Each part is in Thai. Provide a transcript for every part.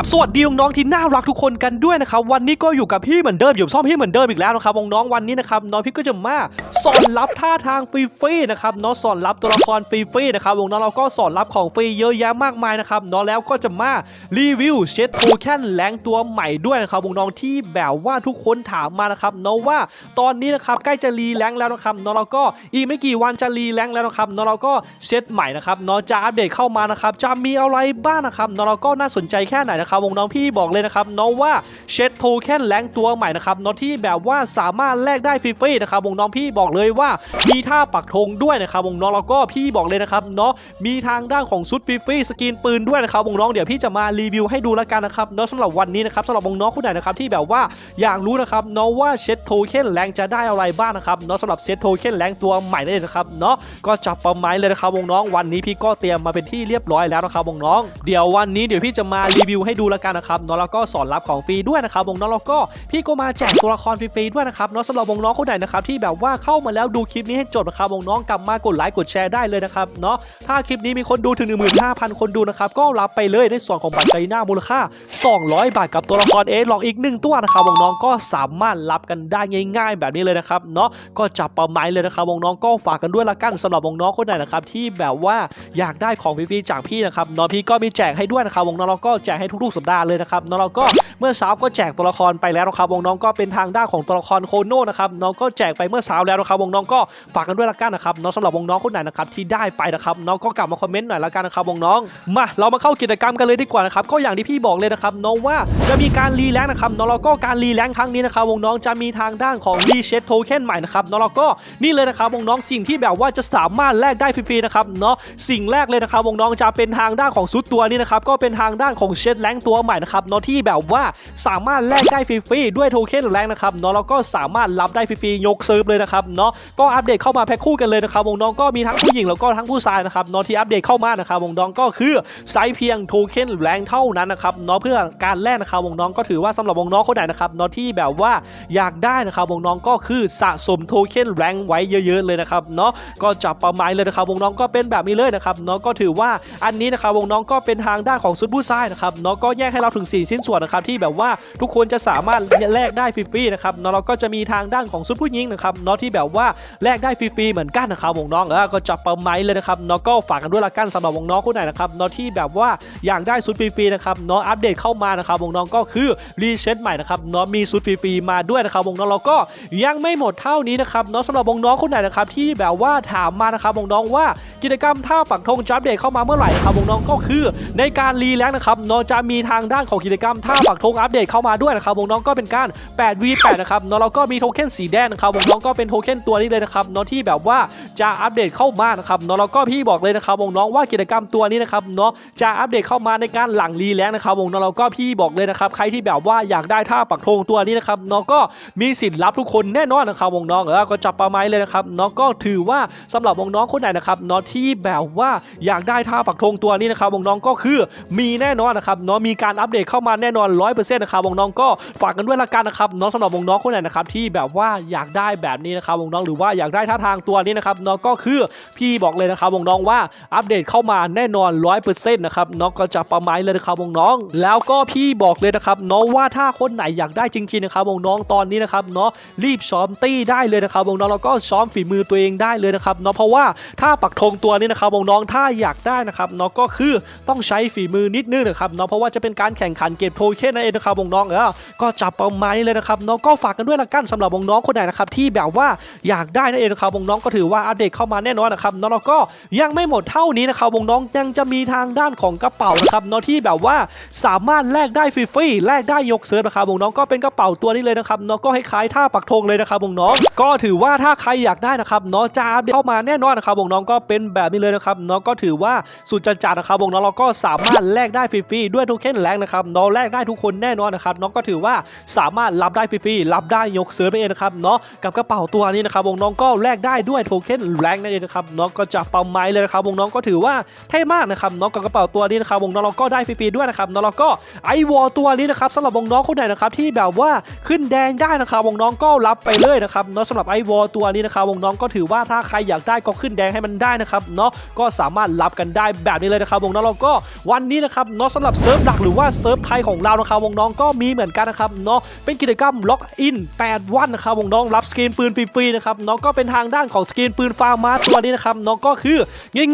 กับสวัสดีน้องๆที่น่ารักทุกคนกันด้วยนะครับวันนี้ก็อยู่กับพี่เหมือนเดิมอยู่กับช่องพี่เหมือนเดิมอีกแล้วนะครับน้องๆวันนี้นะครับน้องพี่ก็จะมาสอนรับท่าทางฟรีๆนะครับน้องสอนรับตัวละครฟรีๆนะครับน้องเราก็สอนรับของฟรีเยอะแยะมากมายนะครับน้องแล้วก็จะมารีวิวเช็ดโทเค็นแรงตัวใหม่ด้วยนะครับน้องที่แบบว่าทุกคนถามมานะครับน้องว่าตอนนี้นะครับใกล้จะรีแรงแล้วนะครับน้องเราก็อีกไม่กี่วันจะรีแรงแล้วนะครับน้องเราก็เซตใหม่นะครับน้องจะอัปเดตเข้ามานะครับจะมีอะไรบ้างนะครับน้องเราก็น่าสนใจแค่ไหนนะครับครับวงน้องพี่บอกเลยนะครับน้องว่าเช็ดโทเค็นแรงตัวใหม่นะครับน้องที่แบบว่าสามารถแลกได้ฟรีๆนะครับวงน้องพี่บอกเลยว่ามีท่าปักธงด้วยนะครับวงน้องเราก็พี่บอกเลยนะครับเนาะมีทางด้านของซุดฟรีๆสกินปืนด้วยนะครับวงน้องเดี๋ยวพี่จะมารีวิวให้ดูแล้วกันนะครับเนาะสำหรับวันนี้นะครับสำหรับวงน้องคนไหนนะครับที่แบบว่าอยากรู้นะครับเนาะว่าเช็ดโทเค็นแรงจะได้อะไรบ้างนะครับเนาะสำหรับเช็ดโทเค็นแรงตัวใหม่นั่นเองนะครับเนาะก็จับประมาณเลยนะครับวงน้องวันนี้พี่ก็เตรียมมาเป็นที่เรียบร้อยแล้วนะครับวงน้อง เดี๋ยววันนี้เดี๋ยวพี่จะมารีวิวให้ดูแล้วกันนะครับเนาะแล้วก็สอนรับของฟรีด้วยนะครับวงน้องแล้วก็พี่ก็มาแจกตัวละครฟรีๆด้วยนะครับเนาะสำหรับวงน้องคนไหนนะครับที่แบบว่าเข้ามาแล้วดูคลิปนี้ให้จบนะครับวงน้องกลับมากดไลค์กดแชร์ได้เลยนะครับเนาะถ้าคลิปนี้มีคนดูถึง 15,000 คนดูนะครับก็รับไปเลยในส่วนของบัตรไกหน้ามูลค่า 200 บาทกับตัวละครเอสหลอกอีกหนึ่งตัวนะครับวงน้องก็สามารถรับกันได้ง่าย ๆ แบบนี้เลยนะครับเนาะก็จับประมาณเลยนะครับวงน้องก็ฝากกันด้วยละกันสำหรับวงน้องคนไหนนะครับที่แบบว่าอยากได้ของฟรีๆจากพี่นะครับเนาะพี่ก็มีแจกให้ด้วยนะครับวงน้องเราก็แจกให้ทุกๆสัปดาห์เลยนะครับแล้วเราก็ เมื่อเช้าก็แจกตัวละครไปแล้วนะครับวงน้องก็เป็นทางด้านของตัวละครโคโน่นะครับน้องก็แจกไปเมื่อเช้าแล้วนะครับวงน้องก็ฝากกันด้วยละกันนะครับเนาะสำหรับวงน้องคนไหนนะครับที่ได้ไปนะครับน้องก็กลับมาคอมเมนต์หน่อยละกันนะครับวงน้องมาเรามาเข้ากิจกรรมกันเลยดีกว่านะครับก็อย่างที่พี่บอกเลยนะครับน้องว่าจะมีการรีแลงค์นะครับน้องเราก็การรีแลงค์ครั้งนี้นะครับวงน้องจะมีทางด้านของรีเชตโทเค็นใหม่นะครับน้องเราก็นี่เลยนะครับวงน้องสิ่งที่แบบว่าจะสามารถแลกได้ฟรีๆนะครับเนาะสิ่งแรกเลยนะครับวงน้องจะเป็นทางด้านของซุดตัวนี้นะครับก็เป็นทางด้านของเชตแรงตัวใหม่นะครับเนาะที่แบบว่าสามารถแลกได้ฟรีๆด้วยโทเค็นแรงนะครับเนาะเราก็สามารถรับได้ฟรีๆยกเซิร์ฟเลยนะครับเนาะก็อัปเดตเข้ามาแพ็คคู่กันเลยนะครับวงน้องก็มีทั้งผู้หญิงแล้วก็ทั้งผู้ชายนะครับเนาะที่อัปเดตเข้ามานะครับวงน้องก็คือไซส์เพียงโทเค็นแรงเท่านั้นนะครับเนาะเพื่อการแลกนะครับวงน้องก็ถือว่าสำหรับวงน้องคนไหนนะครับเนาะที่แบบว่าอยากได้นะครับวงน้องก็คือสะสมโทเค็นแรงไว้เยอะๆเลยนะครับเนาะก็จับประมาณเลยนะครับวงน้องก็เป็นแบบนี้เลยนะครับเนาะก็ถือว่าอันนี้นะครับวงน้องก็เป็นทางด้านของซุดผู้ชายนะครับเนาะก็แยกให้เราถึง 4 ชิ้นส่วนนะครับที่แบบว่าทุกคนจะสามารถแลกได้ฟรีๆนะครับเนาะเราก็จะมีทางด้านของซุดผู้หญิงนะครับเนาะที่แบบว่าแลกได้ฟรีๆเหมือนกันนะครับวงน้องเออก็จับประมาณเลยนะครับเนาะก็ฝากกันด้วยละกันสำหรับวงน้องคนไหนนะครับเนาะที่แบบว่าอยากได้ซุดฟรีๆนะครับเนาะอัปเดตเข้ามานะครับวงน้องก็คือรีเซ็ตใหม่นะครับเนาะมีซุดฟรีๆมาด้วยนะครับวงน้องเราก็ยังไม่หมดเท่านี้นะครับเนาะสำหรับวงน้องคนไหนนะครับที่แบบว่าถามมานะครับวงน้องว่ากิจกรรมท่าปักธงจะอัปเดตเข้ามาเมื่อไหร่นะครับวงน้องก็คือในการรีแลงนะครับเนาะจะมีทางด้านของกิจกรรมท่าปักธงงอัปเดตเข้ามาด้วยนะครับวงน้องก็เป็นการ 8v8 นะครับเนาะเราก็มีโทเค็นสีแดงนะครับวงน้องก็เป็นโทเค็นตัวนี้เลยนะครับเนาะที่แบบว่าจะอัปเดตเข้ามานะครับเนาะเราก็พี่บอกเลยนะครับวงน้องว่ากิจกรรมตัวนี้นะครับเนาะจะอัปเดตเข้ามาในการหลังรีแลงนะครับวงน้องเราก็พี่บอกเลยนะครับใครที่แบบว่าอยากได้ท่าปักธงตัวนี้นะครับเนาะก็มีสิทธิ์รับทุกคนแน่นอนนะครับวงน้องเออก็จับประมาณเลยนะครับเนาะก็ถือว่าสำหรับวงน้องคนไหนนะครับเนาะที่แบบว่าอยากได้ท่าปักธงตัวนี้นะครับวงน้องก็คือมีแน่นอนนะครับเนาะมีการอัปเดตเข้ามาแน่นอน100%นะครับวงน้องก็ฝากกันด้วยละกันนะครับเนาะสำหรับวงน้องคนไหนนะครับที่แบบว่าอยากได้แบบนี้นะครับวงน้องหรือว่าอยากได้ท่าทางตัวนี้นะครับเนาะก็คือพี่บอกเลยนะครับวงน้องว่าอัปเดตเข้ามาแน่นอน 100%นะครับเนาะก็จะประมาณเลยนะครับวงน้อง แล้วก็พี่บอกเลยนะครับเนาะว่าถ้าคนไหนอยากได้จริงๆนะครับวงน้องตอนนี้นะครับเนาะรีบซ้อมตี้ได้เลยนะครับวงน้องแล้วก็ซ้อมฝีมือตัวเองได้เลยนะครับเนาะเพราะว่าถ้าปักธงตัวนี้นะครับวงน้องถ้าอยากได้นะครับเนาะก็คือต้องใช้ฝีมือนิดนึงนะครับเนาะเพราะว่าจะเป็นการแข่งขันเก็บโทเค็นนั่นเองนะครับวงน้องเออก็จับประมาณนี้เลยนะครับเนาะก็ฝากกันด้วยละกันสำหรับวงน้องคนไหนนะครับที่แบบว่าอยากได้นั่นเองนะครับวงน้องก็ถือว่าอัปเดตเข้ามาแน่นอนนะครับนาะแล้วก็ยังไม่หมดเท่านี้นะครับวงน้องยังจะมีทางด้านของกระเป๋านะครับเนาะที่แบบว่าสามารถแลกได้ฟรีๆแลกได้ยกเซิร์ฟนะครับวงน้องก็เป็นกระเป๋าตัวนี้เลยนะครับเนาะก็คล้ายๆท่าปักธงเลยนะครับวงน้องก็ถือว่าถ้าใครอยากได้นะครับเนาะจะอัปเดตเข้ามาแน่นอนนะครับวงน้องก็เป็นแบบนี้เลยนะครับเนาะก็ถือว่าสุดจัดจัดนะครับวงน้องเราก็สามารถแลกได้ฟรีๆด้วยโทเค็นแรงนะครับเนาะแลกได้ทุกคนแน่นอนนะครับเนาะก็ถือว่าสามารถรับได้ฟรีๆรับได้ยกเซิร์ฟไปเองนะครับเนาะกับกระเป๋าตัวนี้นะครับวงน้องก็แลกได้ด้วยโทเค็นแรงนั่นเองนะครับเนาะก็จะประมาณเลยนะครับวงน้องก็ถือว่าเท่มากนะครับเนาะกับกระเป๋าตัวนี้นะครับวงน้องเราก็ได้ฟรีๆด้วยนะครับนาะแล้วก็ไอวอลตัวนี้นะครับสำหรับวงน้องคนไหนนะครับที่แบบว่าขึ้นแดงได้นะครับวงน้องก็รับไปเลยนะครับเนาะสำหรับไอวอลตัวนี้นะครับวงน้องก็ถือว่าถ้าใครอยากได้ก็ขึ้นแดงให้มันได้นะครับเนาะก็สามารถรับกันได้แบบนี้เลยนะครับวงน้องเราก็วันนี้นะครับเนาะสำหรับเซิร์ฟหลักหรือว่าเซิร์ฟไทยของเรานะครับวงน้องก็มีเหมือนกันนะครับเนาะเป็นกิจกรรมล็อกอิน 8 วันนะครับวงน้องรับสกินปืนฟรีๆนะครับเนาะก็เป็นทางด้านของสกินปืนฟาร์มาตัวนี้นะครับเนาะก็คือ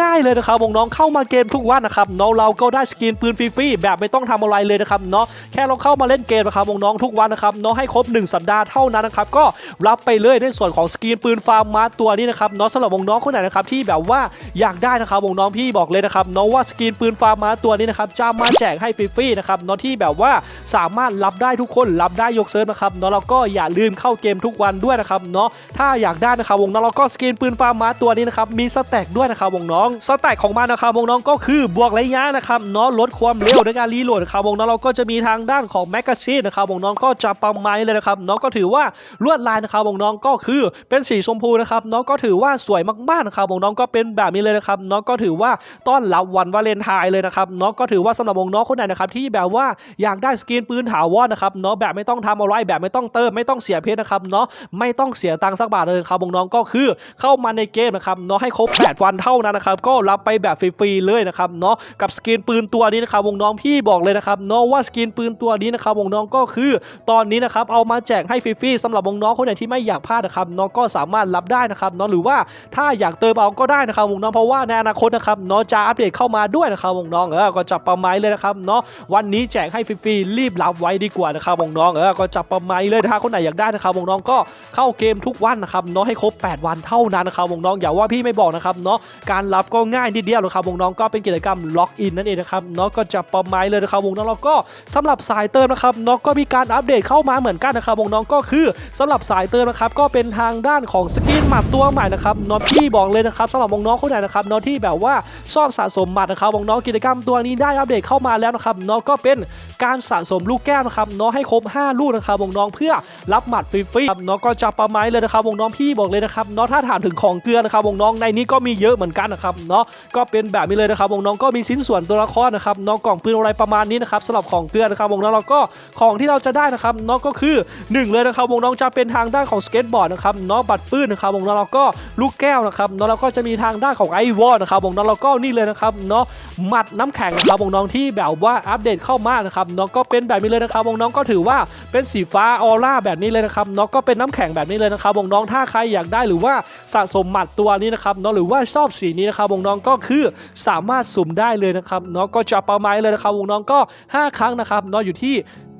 ง่ายๆเลยนะครับวงน้องเข้ามาเกมทุกวันนะครับเนาะเราก็ได้สกินปืนฟรีๆแบบไม่ต้องทำอะไรเลยนะครับเนาะแค่เราเข้ามาเล่นเกมนะครับวงน้องทุกวันนะครับเนาะให้ครบ 1 สัปดาห์เท่านั้นนะครับก็รับไปเลยในส่วนของสกินปืนฟาร์มาตัวนี้นะครับเนาะสำหรับวงน้องคนไหนนะครับที่แบบว่าอยากได้นะครับวงน้องพี่บอกเลยนะครับเนาะว่าสกินปืนฟาร์มาตัวนี้นะครับจะมาแจกให้ฟรีๆนะครับเนาะที่แบบว่าสามารถรับได้ทุกคนรับได้ยกเซิร์ฟนะครับเนาะแล้วก็อย่าลืมเข้าเกมทุกวันด้วยนะครับเนาะถ้าอยากได้นะครับวงน้องแล้วก็สกินปืนฟาร์มมาตัวนี้นะครับมีสแต็กด้วยนะครับวงน้องสแต็กของมันนะครับวงน้องก็คือบวกระยะนะครับเนาะลดความเร็วในการรีโหลดนะครับวงน้องเราก็จะมีทางด้านของแมกกาซีนนะครับวงน้องก็จะประมาณเลยนะครับเนาะก็ถือว่าลวดลายนะครับวงน้องก็คือเป็นสีชมพูนะครับเนาะก็ถือว่าสวยมากๆนะครับวงน้องก็เป็นแบบนี้เลยนะครับเนาะก็ถือว่าต้อนรับวันวาเลนไทน์เลยนะครับเนาะก็ถือว่าสำหรับวงน้องคนไหนนะครับที่แบบว่าอยากได้สกินปืนถาวรนะครับเนาะแบบไม่ต้องทำอะไรแบบไม่ต้องเติมไม่ต้องเสียเพชรนะครับเนาะไม่ต้องเสียตังค์สักบาทเลยครับวงน้องก็คือเข้ามาในเกมนะครับเนาะให้ครบ 8 วันเท่านั้นนะครับก็รับไปแบบฟรีๆเลยนะครับเนาะกับสกินปืนตัวนี้นะครับวงน้องพี่บอกเลยนะครับเนาะว่าสกินปืนตัวนี้นะครับวงน้องก็คือตอนนี้นะครับเอามาแจกให้ฟรีๆสำหรับวงน้องคนไหนที่ไม่อยากพลาดนะครับเนาะก็สามารถรับได้นะครับเนาะหรือว่าถ้าอยากเติมเอาก็ได้นะครับวงน้องเพราะว่าในอนาคตนะครับเนาะจะอัปเดตเข้ามาด้วยนะครับวงน้องเออก็จับประมาณเลยนะครับเนาะวันนี้แจกให้ฟรีๆรีบรับไว้ดีกว่านะครับงน้องเออก็จับประมาณเลยถ้าคนไหนอยากได้นะครับงน้องก็เข้าเกมทุกวันนะครับเนาะให้ครบ 8 วันเท่านั้นนะครับงน้องอย่าว่าพี่ไม่บอกนะครับเนาะการรับก็ง่ายนิดเดียวนะครับงน้องก็เป็นกิจกรรมล็อกอินนั่นเองนะครับเนาะก็จับประมาณเลยนะครับงน้องแล้วก็สำหรับสายเติมนะครับเนาะก็มีการอัปเดตเข้ามาเหมือนกันนะครับงน้องก็คือสำหรับสายเติมนะครับก็เป็นทางด้านของสกินหมัดตัวใหม่นะครับเนาะพี่บอกเลยนะครับสำหรับงน้องคนไหนนะครับเนาะที่แบบว่าชอบสะสมหมัดนะครับวงน้องกิจกรรมตัวนี้ได้อัปเดตเข้ามาแล้วนะครับเนาะก็เป็น การสะสมลูกแก้วนะครับเนาะให้ครบ 5 ลูกนะครับวงน้องเพื่อรับหมัดฟรีๆครับเนาะก็จะประมาณเลยนะครับวงน้องพี่บอกเลยนะครับเนาะถ้าถามถึงของเกลือนะครับวงน้องในนี้ก็มีเยอะเหมือนกันนะครับเนาะก็เป็นแบบนี้เลยนะครับวงน้องก็มีชิ้นส่วนตัวละครนะครับเนาะกล่องปืนอะไรประมาณนี้นะครับสำหรับของเกลือนะครับวงน้องเราก็ของที่เราจะได้นะครับเนาะก็คือหนึ่งเลยนะครับวงน้องจะเป็นทางด้านของสเก็ตบอร์ดนะครับเนาะบัตรปืนนะครับวงน้องเราก็ลูกแก้วนะครับเนาะเราก็จะมีทางด้านของไอวอลนะครับวงน้องเราก็นี่เลยนะครับเนาะหมัดน้ำแข็งนะครับวงน้องที่แบบว่าอัปเดตเข้ามานะครับนาะก็เป็นแบบนี้เลยนะครับวงน้องก็ถือว่าเป็นสีฟ้าออร่าแบบนี้เลยนะครับนาะก็เป็นน้ำแข็งแบบนี้เลยนะครับวงน้องถ้าใครอยากได้หรือว่าสะสมหมัดตัวนี้นะครับเนาะหรือว่าชอบสีนี้นะครับวงน้องก็คือสามารถสุ่มได้เลยนะครับเนาะก็จะประมาณเลยนะครับวงน้องก็ 5 ครั้งนะครับเนาะอยู่ที่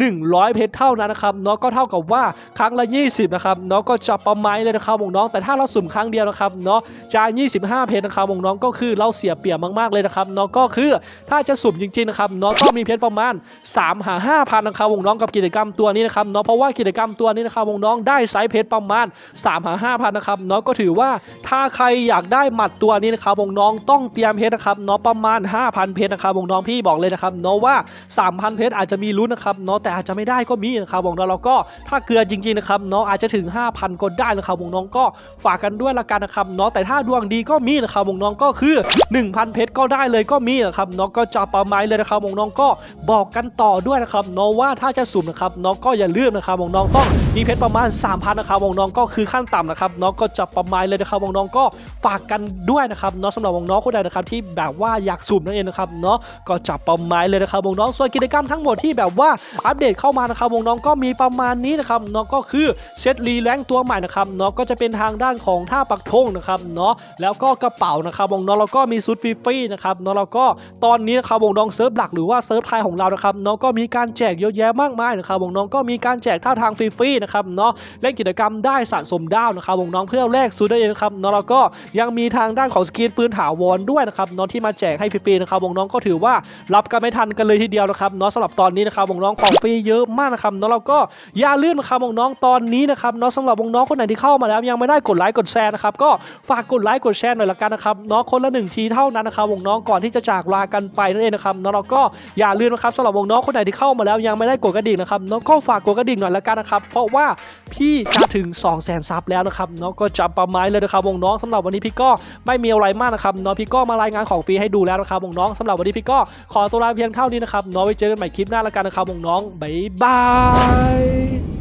100 เพชรเท่านั้นนะครับเนาะก็เท่ากับว่าครั้งละ 20 นะครับเนาะก็จะประมาณเลยนะครับวงน้องแต่ถ้าเราสุ่มครั้งเดียวนะครับเนาะจะ25 เพชรนะครับวงน้องก็คือเราเสียเปรียบมากๆเลยนะครับเนาะก็คือถ้าจะสุ่มจริงๆนะครับเนาะต้องมีเพชรประมาณ 3 หา 5,000นะครับวงน้องกับกิจกรรมตัวนี้นะครับเนาะเพราะว่ากิจกรรมตัวนี้นะครับวงน้องได้ไซส์เพชรประมาณ 3 หา 5,000นะครับเนาะก็ถือว่าถ้าใครอยากได้หมัดตัวนี้นะครับวงน้องต้องเตรียมเพชรนะครับเนาะประมาณ 5,000 เพชรนะครับวงน้องพี่บอกเลยนะครับเนาะว่า 3,000 เพชรอาจจะมีลุ้นนะครับเนาะแต่อาจจะไม่ได้ก็มีนะครับวงน้องเราก็ถ้าเกลือจริงๆนะครับเนาะอาจจะถึง 5,000ก็ได้นะครับวงน้องก็ฝากกันด้วยละกันนะครับเนาะแต่ถ้าดวงดีก็มีนะครับวงน้องก็คือ 1,000 เพชรก็ได้เลยก็มีนะครับเนาะก็จะประมาณเลยนะครับวงน้องก็บอกกันต่อด้วยนะครับเนาะว่าถ้าจะสุ่มนะครับเนาะก็อย่าลืมนะครับวงน้องต้องมีเพชรประมาณ 3,000นะครับวงน้องก็คือขั้นต่ำนะครับเนาะก็จะประมาณเลยนะครับวงน้องก็ฝากกันด้วยนะครับเนาะสำหรับวงน้องคนใดนะครับที่แบบว่าอยากสุ่มนั่นเองนะครับเนาะก็จับประมาณเลยนะครับวงน้องส่วนกิจกรรมทั้งหมดที่แบบว่าอัปเดตเข้ามานะครับวงน้องก็มีประมาณนี้นะครับเนาะก็คือเซตรีแรงตัวใหม่นะครับเนาะก็จะเป็นทางด้านของท่าปักธงนะครับเนาะแล้วก็กระเป๋านะครับวงน้องแล้วก็มีชุดฟรีๆนะครับเนาะแล้วก็ตอนนี้นะครับวงน้องเซิร์ฟหลักหรือว่าเซิร์ฟไทยของเรานะครับเนาะก็มีการแจกเยอะแยะมากมายนะครับวงน้องก็มีการแจกท่าทางฟรีๆนะครับเนาะเล่นกิจกรรมได้สะสมดาวนะครับวงน้องเพื่อแลกซูดได้เองนะครับเนาะแล้วก็ยังมีทางด้านของสกินปืนถาวรด้วยนะครับเนาะที่มาแจกให้ฟรีๆนะครับวงน้องก็ถือว่ารับกันไม่ทันกันเลยทีเดียวนะครับเนาะสำหรับตอนนี้นะครับวงน้องของฟรีเยอะมากนะครับเนาะเราก็อย่าลืมนะครับน้องตอนนี้นะครับเนาะสำหรับน้องคนไหนที่เข้ามาแล้ว ยังไม่ได้กดไลค์กดแชร์นะครับก็ฝากกดไลค์กดแชร์หน่อยละกันนะครับเนาะคนละหนึ่งทีเท่านั้นนะครับวงน้องก่อนที่จะจากลากันไปนั่นเองนะครับเนาะเราก็อย่าลืมนะครับสำหรับวงน้องคนไหนที่เข้ามาแล้วยังไม่ได้กดกระดิ่งนะครับเนาะก็ฝากกดกระดิ่งหน่อยละกันนะครับเพราะว่าพี่จะถึง 2 0 0 0 0 0ซับแล้วนะครับเนาะก็จับประมาณเลยนะครับวงน้องสำหรับวันนี้พี่ก็ไม่มีอะไรมากนะครับเนาะพี่ก็มารายงานของฟรีให้ดูแล้วนะครับวงน้องสำหรับวันนี้พี่ก็ขอตัวลาเพียงเท่านี้นะครับเนาะไว้เจอกันใหม่คลิปหน้าละกันนะครับวงน้อง Bye bye.